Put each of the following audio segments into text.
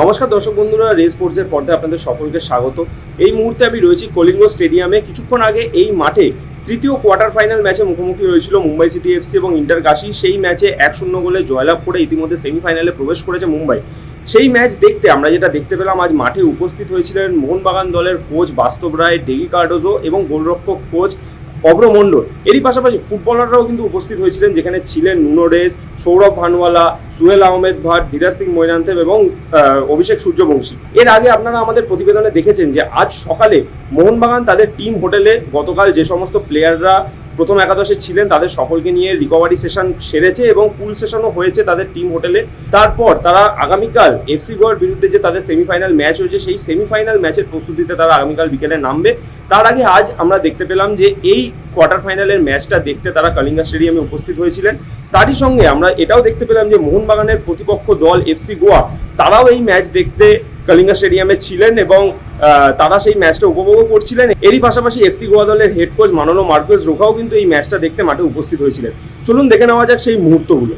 নমস্কার দর্শক বন্ধুরা, রেস স্পোর্টসের পর্দায় আপনাদের সকলকে স্বাগত। এই মুহূর্তে আমি রয়েছি কলিঙ্গ স্টেডিয়ামে। কিছুক্ষণ আগে এই মাঠে তৃতীয় কোয়ার্টার ফাইনাল ম্যাচে মুখোমুখি হয়েছিল মুম্বাই সিটি এফসি এবং ইন্টার কাশি। সেই ম্যাচে এক শূন্য গোলে জয়লাভ করে ইতিমধ্যে সেমিফাইনালে প্রবেশ করেছে মুম্বাই। সেই ম্যাচ দেখতে, আমরা যেটা দেখতে পেলাম, আজ মাঠে উপস্থিত হয়েছিলেন মোহনবাগান দলের কোচ বাস্তব রায়, ডেগি কার্ডোজো এবং গোলরক্ষক কোচ অভ্র মণ্ডল এরই পাশাপাশি ফুটবলাররাও কিন্তু উপস্থিত হয়েছিলেন, যেখানে ছিলেন নুনো রেস সৌরভ ভানওয়ালা সুহেল আহমেদ ভাট, ধীরাজ সিং মৈনান্তেব এবং অভিষেক সূর্যবংশী। এর আগে আপনারা আমাদের প্রতিবেদনে দেখেছেন যে আজ সকালে মোহনবাগান তাদের টিম হোটেলে গতকাল যে সমস্ত প্লেয়াররা প্রথম একাদশে ছিলেন, তাদের সকলকে নিয়ে রিকভারি সেশন সেরেছে এবং পুল সেশনও হয়েছে তাদের টিম হোটেলে তারপর তারা আগামীকাল এফসি গোয়ার বিরুদ্ধে যে তাদের সেমিফাইনাল ম্যাচ হয়েছে, সেই সেমিফাইনাল ম্যাচের প্রস্তুতিতে তারা আগামীকাল বিকেলে নামবে। তার আগে আজ আমরা দেখতে পেলাম যে এই কোয়ার্টার ফাইনালের ম্যাচটা দেখতে তারা কালিঙ্গা স্টেডিয়ামে উপস্থিত হয়েছিলেন। তারই সঙ্গে আমরা এটাও দেখতে পেলাম যে মোহনবাগানের প্রতিপক্ষ দল এফসি গোয়া তারাও এই ম্যাচ দেখতে কালিঙ্গা স্টেডিয়ামে ছিলেন এবং তারা সেই ম্যাচটা উপভোগ করছিলেন। এরই পাশাপাশি এফসি গোয়া দলের head coach Manolo Marquez Roca কিন্তু এই ম্যাচটা দেখতে মাঠে উপস্থিত হয়েছিলেন। চলুন দেখে নেওয়া যাক সেই মুহূর্তগুলো।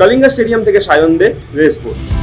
কালিঙ্গা স্টেডিয়াম থেকে সায়ন দে রেস স্পোর্টস